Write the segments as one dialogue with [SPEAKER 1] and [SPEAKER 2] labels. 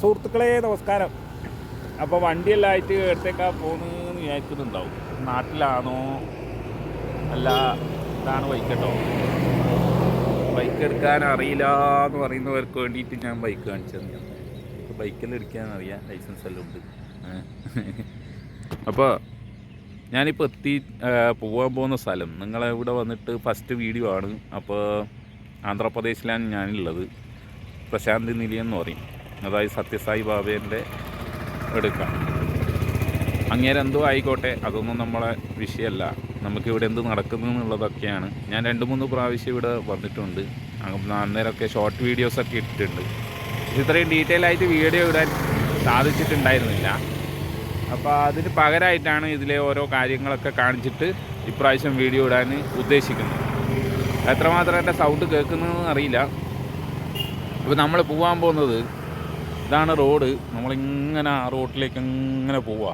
[SPEAKER 1] സുഹൃത്തുക്കളെ നമസ്കാരം. അപ്പോൾ വണ്ടിയെല്ലാം ആയിട്ട് എടുത്തേക്കാ പോകുന്നതെന്ന് വിചാരിക്കുന്നുണ്ടാവും. നാട്ടിലാണോ? അല്ല ഇതാണ് ബൈക്ക് കേട്ടോ ബൈക്ക് എടുക്കാൻ അറിയില്ല എന്ന് പറയുന്നവർക്ക് വേണ്ടിയിട്ട് ഞാൻ ബൈക്ക് കാണിച്ചത് ബൈക്കിൽ എടുക്കാൻ അറിയാം ലൈസൻസ് എല്ലാം ഉണ്ട്. അപ്പോൾ ഞാനിപ്പോൾ എത്തി പോകാൻ പോകുന്ന സ്ഥലം. നിങ്ങളെ ഇവിടെ വന്നിട്ട് ഫസ്റ്റ് വീഡിയോ ആണ്. അപ്പോൾ ആന്ധ്രാപ്രദേശിലാണ് ഞാനുള്ളത്. പ്രശാന്തി നിലയം എന്ന് പറയും. അതായത് സത്യസായി ബാബേന്റെ എടുക്കാം. അങ്ങേരെ എന്തോ ആയിക്കോട്ടെ അതൊന്നും നമ്മളെ വിഷയമല്ല. നമുക്കിവിടെ എന്ത് നടക്കുന്നു എന്നുള്ളതൊക്കെയാണ്. ഞാൻ രണ്ട് മൂന്ന് പ്രാവശ്യം ഇവിടെ വന്നിട്ടുണ്ട്. അന്നേരമൊക്കെ ഷോർട്ട് വീഡിയോസൊക്കെ ഇട്ടിട്ടുണ്ട്. ഇത്രയും ഡീറ്റെയിൽ ആയിട്ട് വീഡിയോ ഇടാൻ സാധിച്ചിട്ടുണ്ടായിരുന്നില്ല. അപ്പോൾ അതിന് പകരമായിട്ടാണ് ഇതിലെ ഓരോ കാര്യങ്ങളൊക്കെ കാണിച്ചിട്ട് ഇപ്രാവശ്യം വീഡിയോ ഇടാൻ ഉദ്ദേശിക്കുന്നത്. എത്രമാത്രം എന്റെ സൗണ്ട് കേൾക്കുന്നതെന്ന് അറിയില്ല. അപ്പോൾ നമ്മൾ പോകാൻ പോകുന്നത് ഇതാണ് റോഡ്. നമ്മളിങ്ങനെ ആ റോഡിലേക്ക് ഇങ്ങനെ പോവുക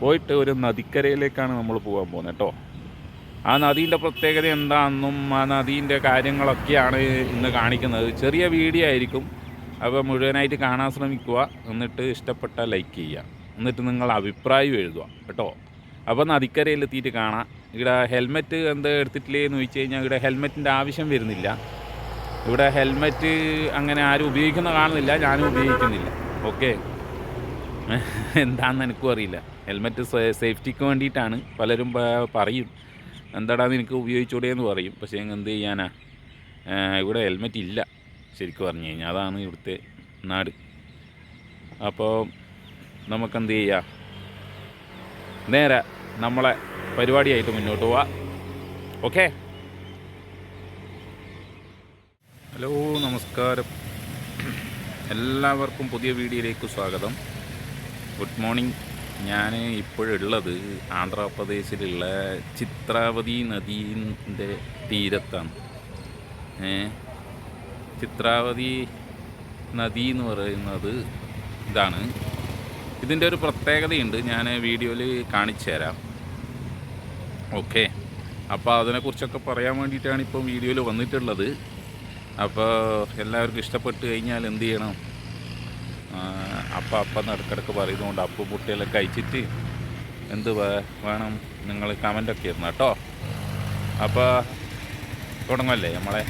[SPEAKER 1] പോയിട്ട് ഒരു നദിക്കരയിലേക്കാണ് നമ്മൾ പോകാൻ പോകുന്നത് കേട്ടോ ആ നദീന്റെ പ്രത്യേകത എന്താണെന്നും ആ നദീന്റെ കാര്യങ്ങളൊക്കെയാണ് ഇന്ന് കാണിക്കുന്നത്. ചെറിയ വീഡിയോ ആയിരിക്കും. അപ്പോൾ മുഴുവനായിട്ട് കാണാൻ ശ്രമിക്കുക. എന്നിട്ട് ഇഷ്ടപ്പെട്ട ലൈക്ക് ചെയ്യുക. എന്നിട്ട് നിങ്ങൾ അഭിപ്രായം എഴുതുക കേട്ടോ. അപ്പോൾ നദിക്കരയിൽ എത്തിയിട്ട് കാണാം. ഇവിടെ ഹെൽമെറ്റ് എന്താ എടുത്തിട്ടില്ലേ എന്ന് ചോദിച്ചു കഴിഞ്ഞാൽ ഇവിടെ ഹെൽമെറ്റിന്റെ ആവശ്യം വരുന്നില്ല. ഇവിടെ ഹെൽമെറ്റ് അങ്ങനെ ആരും ഉപയോഗിക്കുന്ന കാണുന്നില്ല ഞാനും ഉപയോഗിക്കുന്നില്ല. ഓക്കെ. എന്താണെന്ന് എനിക്കും അറിയില്ല. ഹെൽമെറ്റ് സേഫ്റ്റിക്ക് വേണ്ടിയിട്ടാണ് പലരും പറയും. എന്താടാ നിനക്ക് ഉപയോഗിച്ചൂടെ എന്ന് പറയും. പക്ഷേ എന്ത് ചെയ്യാനാ? ഇവിടെ ഹെൽമെറ്റ് ഇല്ല ശരിക്കും പറഞ്ഞു കഴിഞ്ഞാൽ അതാണ് ഇവിടുത്തെ നാട്. അപ്പോൾ നമുക്കെന്ത് ചെയ്യാം? നേരെ നമ്മളെ പരിപാടിയായിട്ട് മുന്നോട്ട് പോവാം. ഓക്കേ? ഹലോ നമസ്കാരം. എല്ലാവർക്കും പുതിയ വീഡിയോയിലേക്ക് സ്വാഗതം. Good morning. ഞാൻ ഇപ്പോഴുള്ളത് ആന്ധ്രാപ്രദേശിലുള്ള ചിത്രാവതി നദീന്റെ തീരത്താണ്. ചിത്രാവതി നദി എന്ന് പറയുന്നത് ഇതാണ്. ഇതിന്റെ ഒരു പ്രത്യേകതയുണ്ട്. ഞാൻ വീഡിയോയിൽ കാണിച്ചു തരാം. ഓക്കെ. അപ്പോൾ അതിനെക്കുറിച്ചൊക്കെ പറയാൻ വേണ്ടിയിട്ടാണ് ഇപ്പം വീഡിയോയിൽ വന്നിട്ടുള്ളത്. അപ്പോൾ എല്ലാവർക്കും ഇഷ്ടപ്പെട്ട് കഴിഞ്ഞാൽ എന്ത് ചെയ്യണം? അപ്പം അപ്പം ഇടക്കിടക്ക് പറയുന്നതുകൊണ്ട് അപ്പം കുട്ടികളൊക്കെ അയച്ചിട്ട് എന്ത് വേണം നിങ്ങൾ കമന്റൊക്കെ ഇരുന്നു കേട്ടോ. അപ്പോൾ തുടങ്ങല്ലേ നമ്മളെ?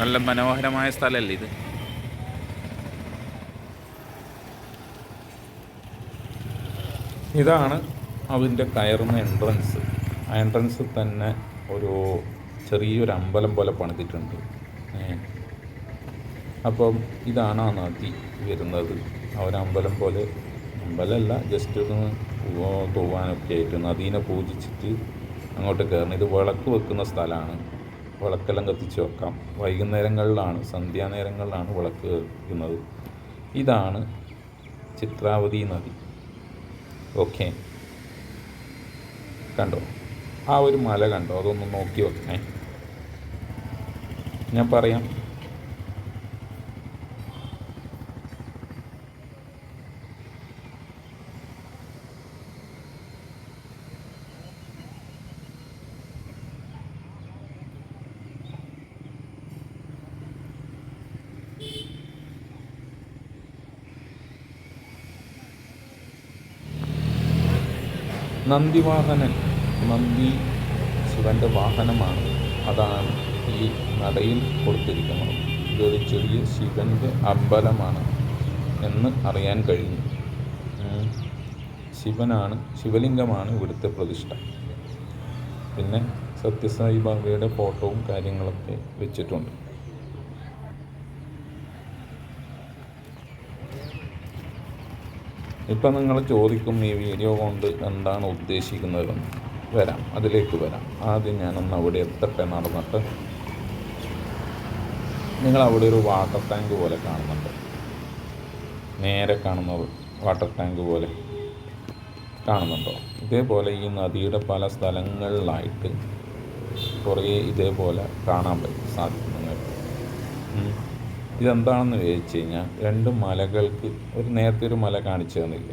[SPEAKER 1] നല്ല മനോഹരമായ സ്ഥലമല്ലേ ഇത്? ഇതാണ് അതിന്റെ കയറുന്ന എൻട്രൻസ്. ആ എൻട്രൻസിൽ തന്നെ ഒരു ചെറിയൊരു അമ്പലം പോലെ പണിതിട്ടുണ്ട്. അപ്പം ഇതാണ് ആ നദി വരുന്നത്. അമ്പലം പോലെ അമ്പലമല്ല ജസ്റ്റ് ഒന്ന് തൂവാനൊക്കെ ആയിട്ട് നദീനെ പൂജിച്ചിട്ട് അങ്ങോട്ട് കയറണം. ഇത് വിളക്ക് വെക്കുന്ന സ്ഥലമാണ്. വിളക്കെല്ലാം കത്തിച്ച് വെക്കാം. വൈകുന്നേരങ്ങളിലാണ് സന്ധ്യാനേരങ്ങളിലാണ് വിളക്ക് വെക്കുന്നത്. ഇതാണ് ചിത്രാവതി നദി. ഓക്കെ. കണ്ടോ? ആ ഒരു മല കണ്ടോ? അതൊന്ന് നോക്കി വെക്കണേ. ഞാൻ പറയാം. നന്ദിവാഹനൻ നന്ദി ശിവന്റെ വാഹനമാണ്. അതാണ് ഈ നടയിൽ കൊടുത്തിരിക്കുന്നത്. ഇതൊരു ചെറിയ ശിവന്റെ അമ്പലമാണ് എന്ന് അറിയാൻ കഴിഞ്ഞു. ശിവനാണ് ശിവലിംഗമാണ് ഇവിടുത്തെ പ്രതിഷ്ഠ. പിന്നെ സത്യസായി ബാബയുടെ ഫോട്ടോവും കാര്യങ്ങളൊക്കെ വെച്ചിട്ടുണ്ട്. ഇപ്പം നിങ്ങൾ ചോദിക്കും ഈ വീഡിയോ കൊണ്ട് എന്താണ് ഉദ്ദേശിക്കുന്നതെന്ന്. വരാം അതിലേക്ക് വരാം. ആദ്യം ഞാനൊന്ന് അവിടെ എത്തട്ടെ നടന്നിട്ട്. നിങ്ങൾ അവിടെ ഒരു വാട്ടർ ടാങ്ക് പോലെ കാണുന്നുണ്ട്. നേരെ കാണുന്ന വാട്ടർ ടാങ്ക് പോലെ കാണുന്നുണ്ടോ? ഇതേപോലെ ഈ നദിയുടെ പല സ്ഥലങ്ങളിലായിട്ട് കുറേ ഇതേപോലെ കാണാൻ പറ്റും സാധിക്കും. ഇതെന്താണെന്ന് ചോദിച്ചു കഴിഞ്ഞാൽ രണ്ട് മലകൾക്ക് ഒരു നേരത്തെ ഒരു മല കാണിച്ചു തന്നില്ല?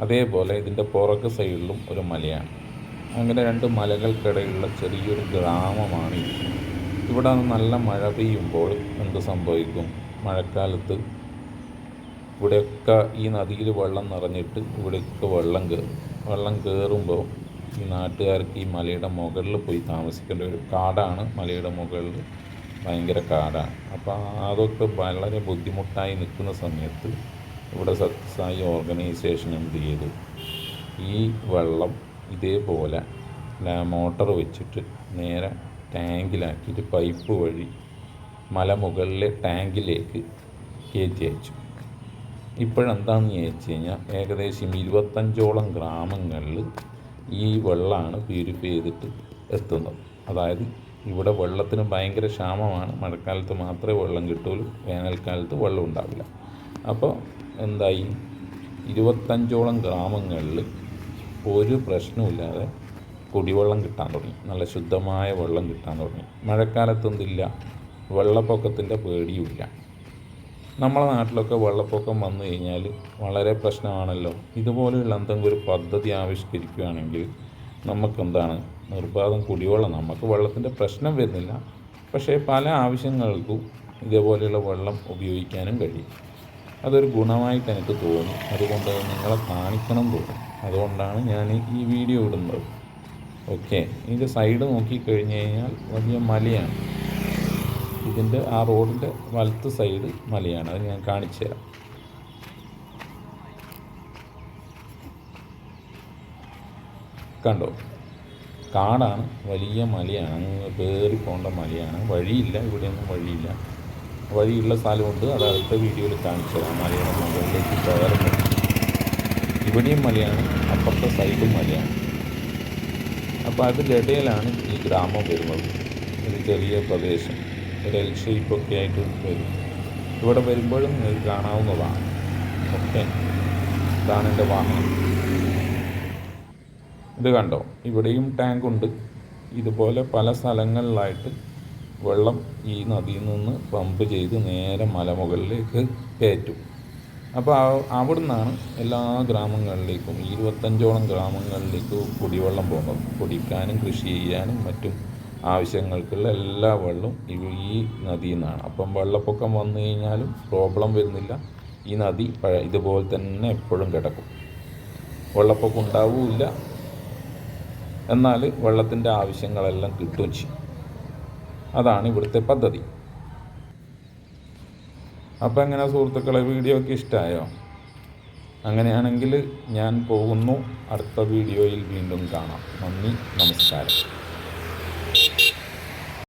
[SPEAKER 1] അതേപോലെ ഇതിന്റെ പുറക് സൈഡിലും ഒരു മലയാണ്. അങ്ങനെ രണ്ട് മലകൾക്കിടയിലുള്ള ചെറിയൊരു ഗ്രാമമാണ് ഇത് ഇവിടെ നല്ല മഴ പെയ്യുമ്പോൾ എന്ത് സംഭവിക്കും? മഴക്കാലത്ത് ഇവിടെയൊക്കെ ഈ നദിയിൽ വെള്ളം നിറഞ്ഞിട്ട് ഇവിടെയൊക്കെ വെള്ളം കയറും വെള്ളം കയറുമ്പോൾ ഈ നാട്ടുകാർക്ക് ഈ മലയുടെ മുകളിൽ പോയി താമസിക്കേണ്ട ഒരു കാടാണ് മലയുടെ മുകളിൽ. ഭയങ്കര കാടാണ്. അപ്പോൾ അതൊക്കെ വളരെ ബുദ്ധിമുട്ടായി നിൽക്കുന്ന സമയത്ത് ഇവിടെ സത്യസായി ഓർഗനൈസേഷൻ എന്ത് ചെയ്തു? ഈ വെള്ളം ഇതേപോലെ മോട്ടർ വെച്ചിട്ട് നേരെ ടാങ്കിലാക്കിയിട്ട് പൈപ്പ് വഴി മലമുകളിലെ ടാങ്കിലേക്ക് കയറ്റി അയച്ചു. ഇപ്പോഴെന്താണെന്ന് ചോദിച്ചു കഴിഞ്ഞാൽ ഏകദേശം ഇരുപത്തഞ്ചോളം ഗ്രാമങ്ങളിൽ ഈ വെള്ളമാണ് പ്യൂരിഫൈ ചെയ്തിട്ട് എത്തുന്നത്. അതായത് ഇവിടെ വെള്ളത്തിന് ഭയങ്കര ക്ഷാമമാണ്. മഴക്കാലത്ത് മാത്രമേ വെള്ളം കിട്ടുള്ളൂ. വേനൽക്കാലത്ത് വെള്ളം ഉണ്ടാവില്ല. അപ്പോൾ എന്തായി? ഇരുപത്തഞ്ചോളം ഗ്രാമങ്ങളിൽ ഒരു പ്രശ്നമില്ലാതെ കുടിവെള്ളം കിട്ടാൻ തുടങ്ങി. നല്ല ശുദ്ധമായ വെള്ളം കിട്ടാൻ തുടങ്ങി. മഴക്കാലത്തൊന്നില്ല വെള്ളപ്പൊക്കത്തിന്റെ പേടിയുമില്ല. നമ്മളെ നാട്ടിലൊക്കെ വെള്ളപ്പൊക്കം വന്നു കഴിഞ്ഞാൽ വളരെ പ്രശ്നമാണല്ലോ. ഇതുപോലെയുള്ള എന്തെങ്കിലും ഒരു പദ്ധതി ആവിഷ്കരിക്കുകയാണെങ്കിൽ നമുക്കെന്താണ്? നിർബാധം കുടിവെള്ളം. നമുക്ക് വെള്ളത്തിന്റെ പ്രശ്നം വരുന്നില്ല. പക്ഷേ പല ആവശ്യങ്ങൾക്കും ഇതേപോലെയുള്ള വെള്ളം ഉപയോഗിക്കാനും കഴിയും. അതൊരു ഗുണമായിട്ട് എനിക്ക് തോന്നി. അതുകൊണ്ട് നിങ്ങളെ കാണിക്കണം തോന്നി അതുകൊണ്ടാണ് ഞാൻ ഈ വീഡിയോ ഇടുന്നത്. ഓക്കെ. ഇതിന്റെ സൈഡ് നോക്കിക്കഴിഞ്ഞ് കഴിഞ്ഞാൽ വലിയ മലയാണ്. ഇതിന്റെ ആ റോഡിന്റെ വലത്ത് സൈഡ് മലയാണ്. അത് ഞാൻ കാണിച്ചു തരാം. കണ്ടോ? കാടാണ് വലിയ മലയാണ്. അങ്ങ് കയറി പോകേണ്ട മലയാണ്. വഴിയില്ല ഇവിടെയൊന്നും വഴിയില്ല. വഴിയുള്ള സ്ഥലമുണ്ട്. അത് അടുത്ത വീഡിയോയിൽ കാണിച്ചു തരാം. മലയുടെ മുകളിലേക്ക് കയറുന്നത്. ഇവിടെയും മലയാണ് അപ്പുറത്തെ സൈഡും മലയാണ്. അപ്പോൾ അതിലിടയിലാണ് ഈ ഗ്രാമം വരുന്നത്. ഒരു ചെറിയ പ്രദേശം ഒരു എൽ ഷേപ്പൊക്കെ ആയിട്ട് വരും. ഇവിടെ വരുമ്പോഴും നിങ്ങൾക്ക് കാണാവുന്നതാണ്. ഓക്കെ ഇതാണ് എന്റെ വാഹനം. ഇത് കണ്ടോ? ഇവിടെയും ടാങ്ക് ഉണ്ട്. ഇതുപോലെ പല സ്ഥലങ്ങളിലായിട്ട് വെള്ളം ഈ നദിയിൽ നിന്ന് പമ്പ് ചെയ്ത് നേരെ മലമുകളിലേക്ക് കയറ്റും. അപ്പോൾ അവിടെ നിന്നാണ് എല്ലാ ഗ്രാമങ്ങളിലേക്കും ഇരുപത്തഞ്ചോളം ഗ്രാമങ്ങളിലേക്ക് കുടിവെള്ളം പോകുന്നത്. കുടിക്കാനും കൃഷി ചെയ്യാനും മറ്റും ആവശ്യങ്ങൾക്കുള്ള എല്ലാ വെള്ളവും ഈ നദിയിൽ നിന്നാണ് അപ്പം വെള്ളപ്പൊക്കം വന്നു കഴിഞ്ഞാലും പ്രോബ്ലം വരുന്നില്ല. ഈ നദി ഇതുപോലെ തന്നെ എപ്പോഴും കിടക്കും. വെള്ളപ്പൊക്കം ഉണ്ടാവില്ല. എന്നാൽ വെള്ളത്തിന്റെ ആവശ്യങ്ങളെല്ലാം കിട്ടുകയും ചെയ്യും. അതാണ് ഇവിടുത്തെ പദ്ധതി. അപ്പോൾ എങ്ങനെ സുഹൃത്തുക്കളെ വീഡിയോ ഒക്കെ ഇഷ്ടമായോ അങ്ങനെയാണെങ്കിൽ ഞാൻ പോകുന്നു. അടുത്ത വീഡിയോയിൽ വീണ്ടും കാണാം. നന്ദി നമസ്കാരം.